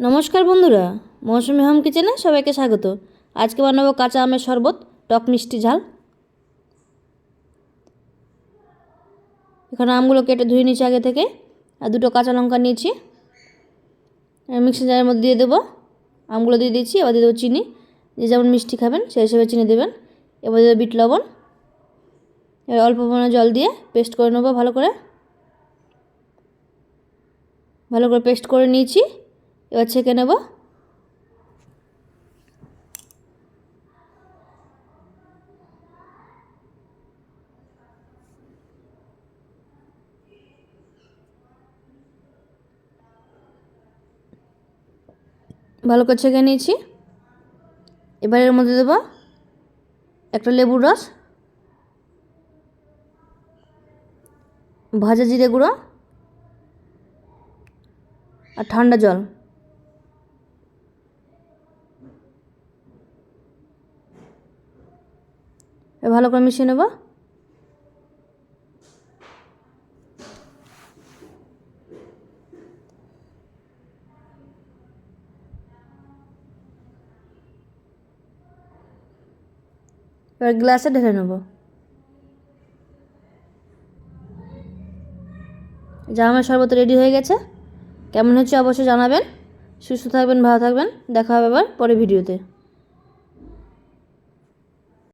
নমস্কার বন্ধুরা, মৌসুমি হোম কিচেনে সবাইকে স্বাগত। আজকে বানাবো কাঁচা আমের শরবত, টক মিষ্টি ঝাল। এখানে আমগুলো কেটে ধুয়ে নিয়েছি আগে থেকে, আর দুটো কাঁচা লঙ্কা নিয়েছি। মিক্সি জারের মধ্যে দিয়ে দেবো। আমগুলো দিয়ে দিয়েছি, এবার দিয়ে দেবো চিনি। যে যেমন মিষ্টি খাবেন, সেই হিসেবে চিনি দেবেন। এবার দিয়ে দেবো বিট লবণ। এবার অল্প পরিমাণে জল দিয়ে পেস্ট করে নেব ভালো করে। ভালো করে পেস্ট করে নিয়েছি। এবার ছেঁকে নেব। ভালো করে ছেঁকে নিয়েছি। এবার এর মধ্যে দেবো একটা লেবুর রস, ভাজা জিরে গুঁড়ো আর ঠান্ডা জল। ভালো করে মিশিয়ে নেব। এবার গ্লাসে ঢেলে নেব। জামের শরবত রেডি হয়ে গেছে। কেমন হচ্ছে অবশ্যই জানাবেন। সুস্থ থাকবেন, ভালো থাকবেন। দেখা হবে আবার পরে ভিডিওতে।